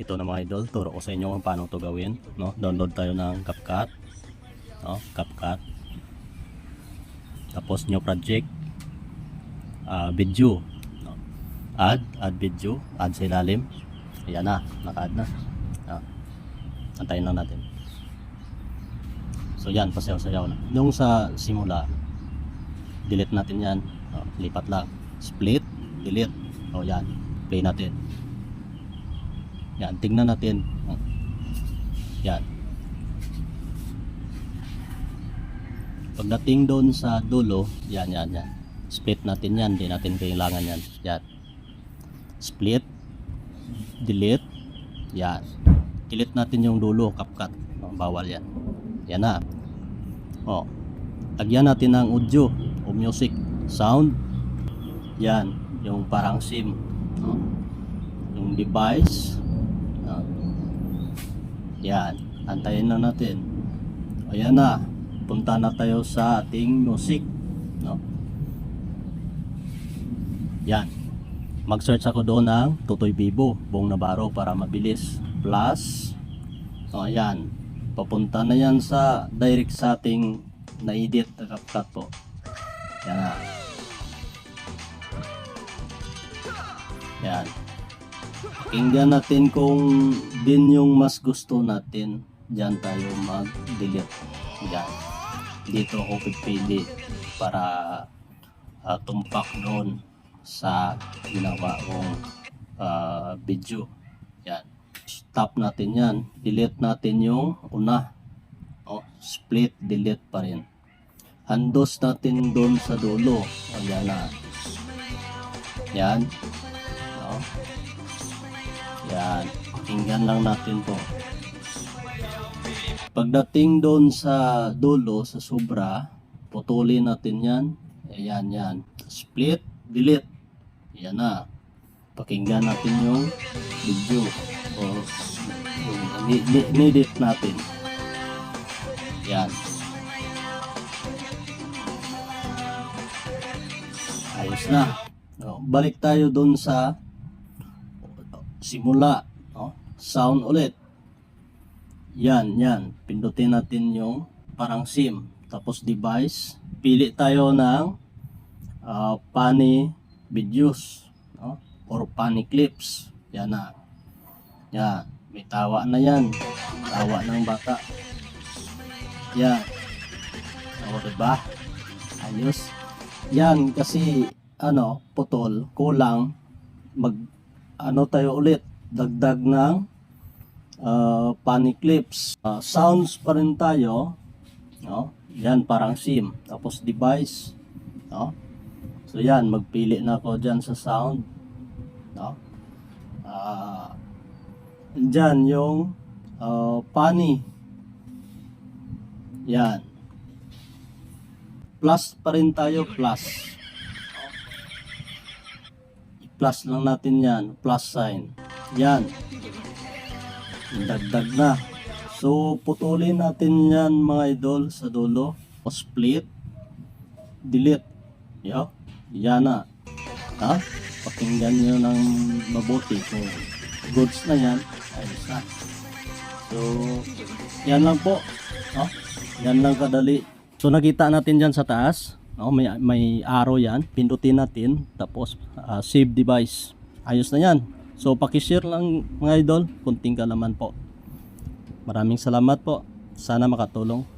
Ito na mga idol, turo ko sa inyo kung paano to gawin. No? Download tayo ng CapCut. No? CapCut. Tapos new project. Ah, video. No? Add, add video. Add sa ilalim. Ayan na, naka-add na. No? Antayin lang natin. So yan, pasayaw-sayaw na. Yung sa simula, delete natin yan. No? Lipat lang. Split, delete. O yan, play natin. Yan, tingnan natin. Yan. Pagdating doon sa dulo, yan, yan, yan. Split natin yan, hindi natin kailangan yan. Yan. Split, delete, yan. Delete natin yung dulo, CapCut. No, bawal yan. Yan na. O. Lagyan natin ng audio o music, sound. Yan, yung parang SIM. No? Yung device, Ah. Yan. Antayin na natin. Ayan na. Punta na tayo sa ating music. No? Yan. Mag-search ako doon ng Tutoy Bibo, Bong Navarro para mabilis. Plus, o ayan. Papunta na yan sa direct sa ating na-edit na CapCut po. Yan na. Yan. Pakinggan natin kung din yung mas gusto natin. Diyan tayo mag-delete. Diyan. Dito ako pipili para ah, tumpak doon sa ginawa kong ah, video. Yan. Stop natin yan. Delete natin yung una. Oh, split, delete pa rin. Handos natin doon sa dulo. Ayan na. Yan. Yan. Pakinggan lang natin to. Pagdating doon sa dulo, sa sobra, putulin natin yan. Ayan, yan. Split, delete. Yan na. Pakinggan natin yung video. O, nidit natin. Yan. Ayos na. O, balik tayo doon sa simula, no? sound ulit. Yan, yan. Pindutin natin yung parang SIM. Tapos device. Pili tayo ng ah, funny videos. No? Or funny clips. Yan na. Yan. May tawa na yan. Tawa ng bata. Yan. O, diba? Ayos. Yan, kasi, ano, putol, kulang, mag, ano tayo ulit, dagdag ng uh, funny clips. Uh, sounds pa rin tayo, no? Yan, parang SIM. Tapos device, no? So yan, magpili na ako dyan sa sound, no? Ah, dyan yung uh, funny. Yan. Plus pa rin tayo, plus. I-plus lang natin yan, plus sign. Yan. Dagdag na. So, putulin natin yan mga idol sa dulo. O split. Delete. Yo. Yan na. Ha? Pakinggan nyo ng mabuti. So, goods na yan. Ayos na. So, yan lang po. No? Yan lang kadali. So, nakita natin dyan sa taas. No? May, may arrow yan. Pindutin natin. Tapos, ah, save device. Ayos na yan. So, pakishare lang mga idol. Kunting kalaman po. Maraming salamat po. Sana makatulong.